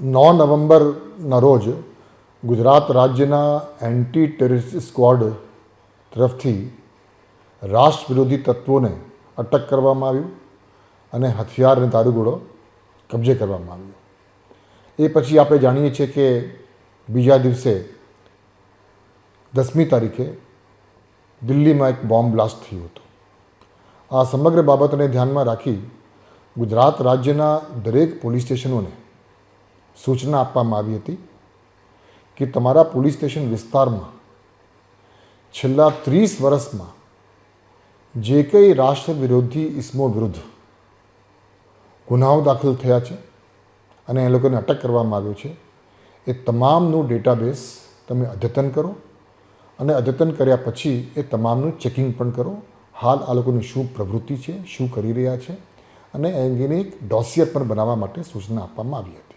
નવ નવેમ્બરના રોજ ગુજરાત રાજ્યના એન્ટી ટેરરિસ્ટ સ્ક્વોડ તરફથી રાષ્ટ્ર વિરોધી તત્વોને અટક કરવામાં આવ્યું અને હથિયાર અને દારૂગોળો કબજે કરવામાં આવ્યો. એ પછી આપણે જાણીએ છીએ કે બીજા દિવસે દસમી તારીખે દિલ્હીમાં એક બોમ્બ બ્લાસ્ટ થયું હતું. આ સમગ્ર બાબતને ધ્યાનમાં રાખી ગુજરાત રાજ્યના દરેક પોલીસ સ્ટેશનોને સૂચના આપવામાં આવી હતી કે તમારા પોલીસ સ્ટેશન વિસ્તારમાં છેલ્લા ત્રીસ વર્ષમાં જે કંઈ રાષ્ટ્ર વિરોધી ઇસમો વિરુદ્ધ ગુનાઓ દાખલ થયા છે અને એ લોકોને અટક કરવામાં આવ્યો છે, એ તમામનું ડેટાબેઝ તમે અદ્યતન કરો અને અદ્યતન કર્યા પછી એ તમામનું ચેકિંગ પણ કરો, હાલ આ લોકોની શું પ્રવૃત્તિ છે, શું કરી રહ્યા છે અને એ અંગેની એક ડોસિયર પણ બનાવવા માટે સૂચના આપવામાં આવી હતી.